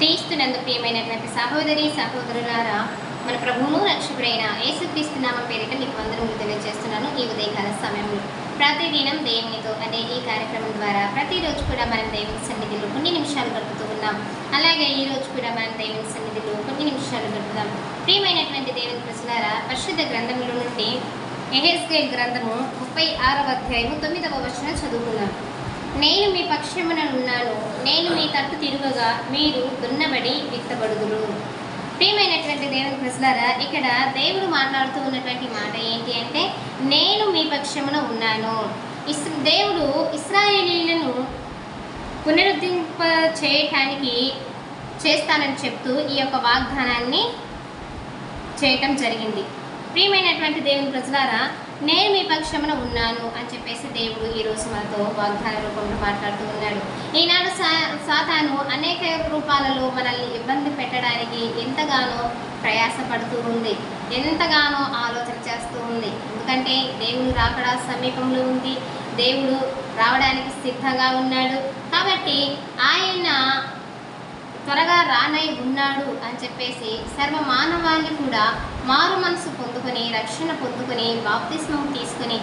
క్రీస్తునందు ప్రియమైనటువంటి సహోదరి సహోదరులారా మన ప్రభువును రక్షకుడైన యేసుక్రీస్తు నామం పేరిట మీకు వందనములు తెలియజేస్తున్నాను. ఈ ఉదయకాల సమయంలో ప్రతిదినం దేవునితో అనే ఈ కార్యక్రమం ద్వారా ప్రతిరోజు కూడా మనం దేవుని సన్నిధిలో కొన్ని నిమిషాలు గడుపుతూ ఉన్నాం. అలాగే ఈ రోజు కూడా మనం దేవుని సన్నిధిలో కొన్ని నిమిషాలు గడుపుదాం. ప్రియమైనటువంటి దేవుని ప్రజలారా పరిశుద్ధ గ్రంథంలో నుండి ఎహెస్కే గ్రంథము ముప్పై ఆరవ అధ్యాయము తొమ్మిదవ వచనం చదువుకున్నాం నేను మీ పక్షమున ఉన్నాను. నేను మీ తట్టు తిరుగగా మీరు దున్నబడి విత్తబడుదురు. ప్రియమైనటువంటి దేవుని ప్రజలారా ఇక్కడ దేవుడు మాట్లాడుతూ ఉన్నటువంటి మాట ఏంటి అంటే నేను మీ పక్షమున ఉన్నాను. ఇస్ దేవుడు ఇస్రాయేలీలను పునరుద్ధరింప చేయటానికి చేస్తానని చెప్తూ ఈ యొక్క వాగ్దానాన్ని చేయటం జరిగింది. ప్రియమైనటువంటి దేవుని ప్రజలారా నేను మీ పక్షమున ఉన్నాను అని చెప్పేసి దేవుడు ఈరోజు మనతో వాగ్దాన రూపంలో మాట్లాడుతూ ఉన్నాడు. ఈనాడు సా సాతాను అనేక రూపాలలో మనల్ని ఇబ్బంది పెట్టడానికి ఎంతగానో ప్రయాసపడుతూ ఉంది. ఎంతగానో ఆలోచన చేస్తూ ఉంది. ఎందుకంటే దేవుడు రాకడా సమీపంలో ఉంది. దేవుడు రావడానికి సిద్ధంగా ఉన్నాడు. కాబట్టి ఆయన త్వరగా రానై ఉన్నాడు అని చెప్పేసి సర్వ మానవాళి కూడా మారు మనసు పొందుకొని రక్షణ పొందుకొని బాప్తిస్మం తీసుకొని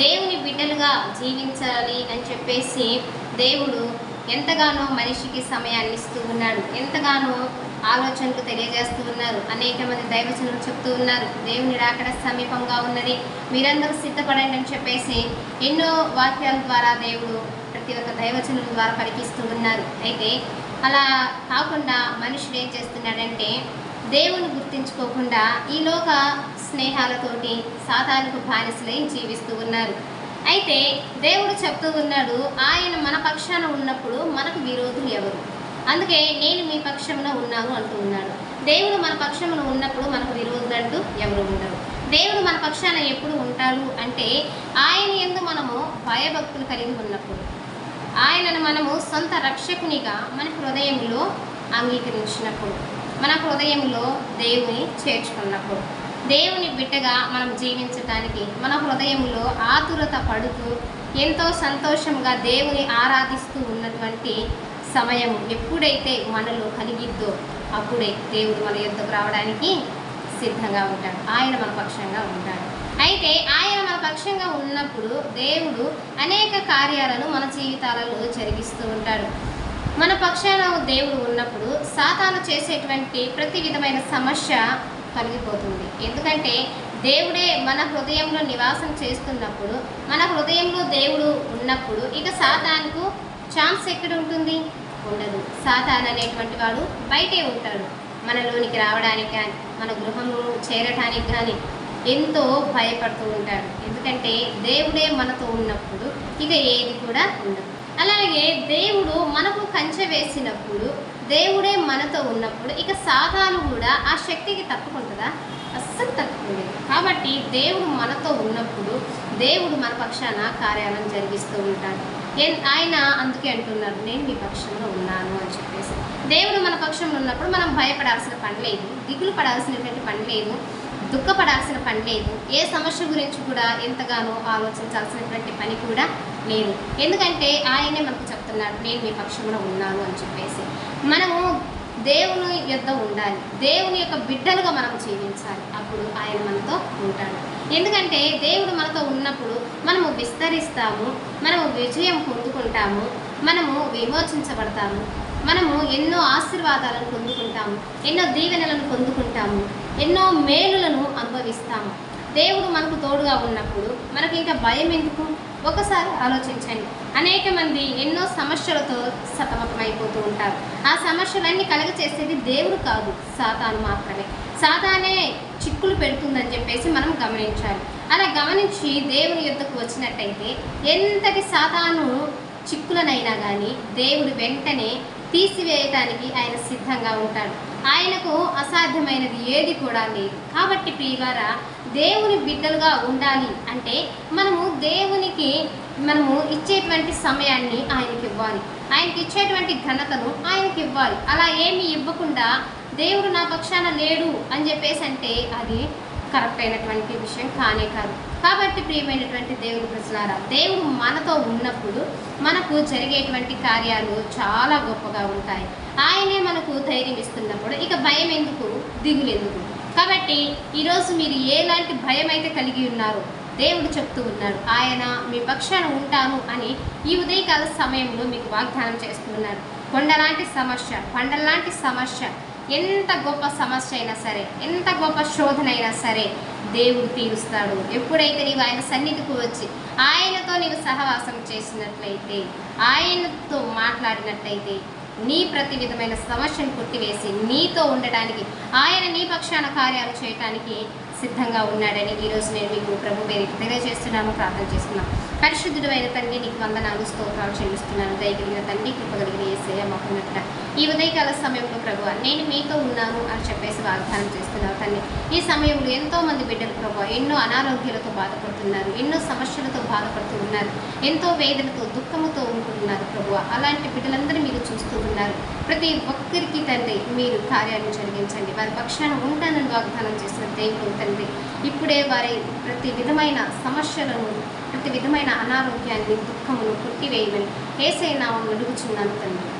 దేవుని బిడ్డలుగా జీవించాలి అని చెప్పేసి దేవుడు ఎంతగానో మనిషికి సమయాన్ని ఇస్తూ ఉన్నాడు. ఎంతగానో ఆలోచనలు తెలియజేస్తూ ఉన్నారు. అనేక మంది దైవచనులు చెప్తూ ఉన్నారు దేవుని రాకడ సమీపంగా ఉన్నది. మీరందరూ సిద్ధపడండి అని చెప్పేసి ఎన్నో వాక్యాల ద్వారా దేవుడు ప్రతి ఒక్క దైవచనుల ద్వారా పలికిస్తూ ఉన్నారు. అయితే అలా కాకుండా మనుషుడు ఏం చేస్తున్నాడంటే దేవుని గుర్తించుకోకుండా ఈ లోక స్నేహాలతోటి సాతానికి బానిసలై జీవిస్తూ ఉన్నారు. అయితే దేవుడు చెప్తూ ఉన్నాడు ఆయన మన పక్షాన ఉన్నప్పుడు మనకు విరోధులు ఎవరు? అందుకే నేను మీ పక్షంలో ఉన్నాను అంటూ ఉన్నాడు. దేవుడు మన పక్షంలో ఉన్నప్పుడు మనకు విరోధులు అంటూ ఎవరు ఉండరు. దేవుడు మన పక్షాన ఎప్పుడు ఉంటాడు అంటే ఆయన ఎందు మనము భయభక్తులు కలిగి ఉన్నప్పుడు. ఆయనను మనము సొంత రక్షకునిగా మన హృదయంలో అంగీకరించినప్పుడు. మన హృదయంలో దేవుని చేర్చుకున్నప్పుడు. దేవుని బిడ్డగా మనం జీవించటానికి మన హృదయంలో ఆతురత పడుతూ ఎంతో సంతోషంగా దేవుని ఆరాధిస్తూ ఉన్నటువంటి సమయం ఎప్పుడైతే మనలో కలిగిద్దో అప్పుడే దేవుడు మన యుద్ధకు రావడానికి సిద్ధంగా ఉంటాడు. ఆయన మన పక్షంగా ఉంటాడు. అయితే ఆయన మన పక్షంగా ఉన్నప్పుడు దేవుడు అనేక కార్యాలను మన జీవితాలలో జరిగిస్తూ ఉంటాడు. మన పక్షాన దేవుడు ఉన్నప్పుడు సాతాను చేసేటువంటి ప్రతి విధమైన సమస్య తొలగిపోతుంది ఎందుకంటే దేవుడే మన హృదయంలో నివాసం చేస్తున్నప్పుడు మన హృదయంలో దేవుడు ఉన్నప్పుడు ఇక సాతానుకు ఛాన్స్ ఎక్కడ ఉంటుంది? ఉండదు. సాతాన్ అనేటువంటి వాడు బయటే ఉంటాడు. మనలోనికి రావడానికి కానీ మన గృహము చేరటానికి కానీ ఎంతో భయపడుతూ ఉంటాడు. ఎందుకంటే దేవుడే మనతో ఉన్నప్పుడు ఇక ఏది కూడా ఉండదు. అలాగే దేవుడు మనకు కంచె వేసినప్పుడు దేవుడే మనతో ఉన్నప్పుడు ఇక సాతాను కూడా ఆ శక్తికి తప్పుకుంటుందా అస్సలు తప్పుకుంది కాబట్టి దేవుడు మనతో ఉన్నప్పుడు దేవుడు మన పక్షాన కార్యాలను జరిగిస్తూ ఉంటాడు. ఆయన అందుకే అంటున్నారు నేను మీ పక్షంలో ఉన్నాను అని చెప్పేసి. దేవుడు మన పక్షంలో ఉన్నప్పుడు మనం భయపడాల్సిన పని లేదు దిగులు పడాల్సినటువంటి పని లేదు. దుఃఖపడాల్సిన పని లేదు. ఏ సమస్య గురించి కూడా ఎంతగానో ఆలోచించాల్సినటువంటి పని కూడా లేదు. ఎందుకంటే ఆయనే మనకు చెప్తున్నాడు నేను మీ పక్షంలో ఉన్నాను అని చెప్పేసి. మనము దేవుని యొద్ద ఉండాలి. దేవుని యొక్క బిడ్డలుగా మనం జీవించాలి. అప్పుడు ఆయన మనతో ఉంటాడు. ఎందుకంటే దేవుడు మనతో ఉన్నప్పుడు మనము విస్తరిస్తాము మనము విజయం పొందుకుంటాము మనము విమోచించబడతాము. మనము ఎన్నో ఆశీర్వాదాలను పొందుకుంటాము ఎన్నో దీవెనలను పొందుకుంటాము ఎన్నో మేలులను అనుభవిస్తాము. దేవుడు మనకు తోడుగా ఉన్నప్పుడు మనకి ఇంకా భయం ఎందుకు? ఒకసారి ఆలోచించండి. అనేక మంది ఎన్నో సమస్యలతో సతమతమైపోతూ ఉంటారు. ఆ సమస్యలన్నీ కలగ చేసేది దేవుడు కాదు సాతాను మాత్రమే. సాతానే చిక్కులు పెడుతుందని చెప్పేసి మనం గమనించాలి. అలా గమనించి దేవుని యుద్ధకు వచ్చినట్టయితే ఎంతటి సాతాను చిక్కులనైనా కానీ దేవుడు వెంటనే తీసివేయటానికి ఆయన సిద్ధంగా ఉంటాడు. ఆయనకు అసాధ్యమైనది ఏది కూడా లేదు. కాబట్టి ప్రియవార దేవుని బిడ్డలుగా ఉండాలి అంటే మనము దేవునికి మనము ఇచ్చేటువంటి సమయాన్ని ఆయనకి ఇవ్వాలి. ఆయనకి ఇచ్చేటువంటి ఘనతను ఆయనకి ఇవ్వాలి. అలా ఏమీ ఇవ్వకుండా దేవుడు నా పక్షాన లేడు అని చెప్పేసి అంటే అది కరెక్ట్ అయినటువంటి విషయం కానే కాదు. కాబట్టి ప్రియమైనటువంటి దేవుడు ప్రజలారా దేవుడు మనతో ఉన్నప్పుడు మనకు జరిగేటువంటి కార్యాలు చాలా గొప్పగా ఉంటాయి. ఆయనే మనకు ధైర్యం ఇస్తున్నప్పుడు ఇక భయం ఎందుకు? దిగులు ఎందుకు? కాబట్టి ఈరోజు మీరు ఎలాంటి భయం అయితే కలిగి ఉన్నారో? దేవుడు చెప్తూ ఉన్నాడు ఆయన మీ పక్షాన ఉంటాను అని ఈ ఉదయకాల సమయంలో మీకు వాగ్దానం చేస్తున్నాడు కొండలాంటి సమస్య పండలాంటి సమస్య ఎంత గొప్ప సమస్య అయినా సరే ఎంత గొప్ప శోధన అయినా సరే దేవుడు తీరుస్తాడు. ఎప్పుడైతే నీవు ఆయన సన్నిధికి వచ్చి ఆయనతో నీవు సహవాసం చేసినట్లయితే ఆయనతో మాట్లాడినట్లయితే నీ ప్రతి విధమైన సమస్యను కొట్టివేసి నీతో ఉండడానికి ఆయన నీ పక్షాన కార్యాలు చేయటానికి సిద్ధంగా ఉన్నాడని ఈరోజు నేను మీకు ప్రభు పేరు తెలియజేస్తున్నాము ప్రార్థన చేస్తున్నాను పరిశుద్ధుడమైన తండ్రి నీకు వందనాలు స్తోత్రాలు చెల్లిస్తున్నాను. దయగలిగిన తండ్రి కృపగలిగిన ఏసయ మాకున్నట్ట ఈ ఉదయకాల సమయంలో ప్రభు నేను మీతో ఉన్నాను అని చెప్పేసి వాగ్దానం చేస్తున్నావు తండ్రి. ఈ సమయంలో ఎంతో మంది బిడ్డలు ప్రభు ఎన్నో అనారోగ్యాలతో బాధపడుతున్నారు ఎన్నో సమస్యలతో బాధపడుతూ ఉన్నారు ఎంతో వేదనతో దుఃఖంతో ఉంటున్నారు ప్రభు. అలాంటి బిడ్డలందరూ మీరు చూస్తూ ఉన్నారు. ప్రతి ఒక్కరికి తండ్రి మీరు కార్యాన్ని జరిగించండి. వారి పక్షాన ఉంటానని వాగ్దానం చేసిన దేవుడు తండ్రి. ఇప్పుడే వారి ప్రతి విధమైన సమస్యలను ప్రతి విధమైన అనారోగ్యాన్ని దుఃఖమును కొట్టివేయమని ఏసైనా అడుగుచున్నాను తండ్రి.